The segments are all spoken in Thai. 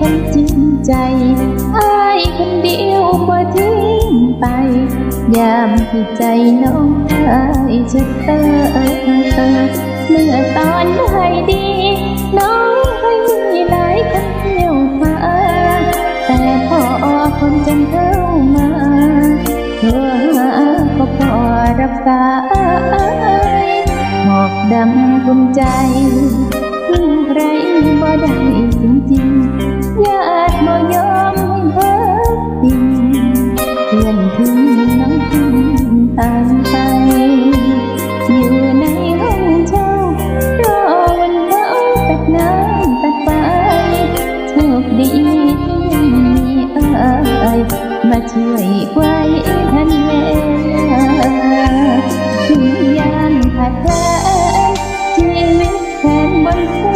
คนจริงใจอายคนเดียวบ่ทิ้งไป ยามที่ใจน้องอายจะเตอเมื่อตอนให้ดี น้องให้มีหลายคำเที่ยวมาแต่พอคนจนเข้ามาโทรหาก็พอรับสายหมอกดำกุมใจ เพื่อนทิ้งน้องทิ้งตางไป อยู่ในห้องเช่ารอวันเขาตัดน้ำตัดไฟโชคดีที่มีเอ่ยมาช่วยไว้ทันเวลาถึงยามขาดแคลนชีวิตแทนบนเส้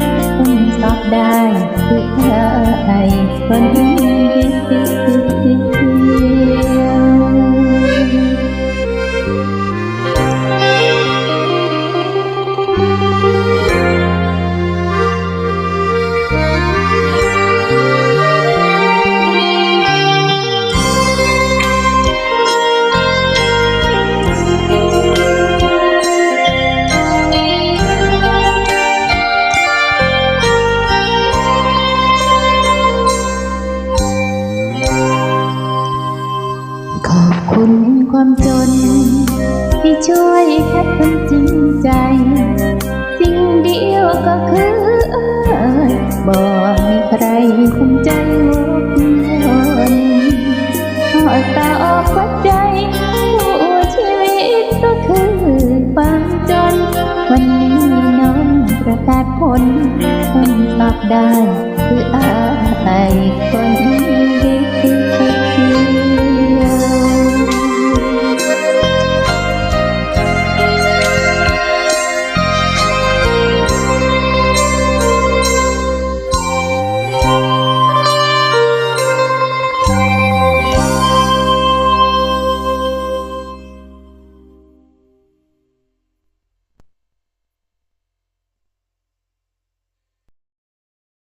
กาศผลคนสอบได้คือใครคนที่ ช่วยแค่คนจริงใจ สิ่งเดียวก็คือบ่มีใครคุมใจวกวนขอตาออกวัดใจผู้ชีวิตก็คือความจน วันนี้น้องประกาศผลคนตอบได้คืออายคน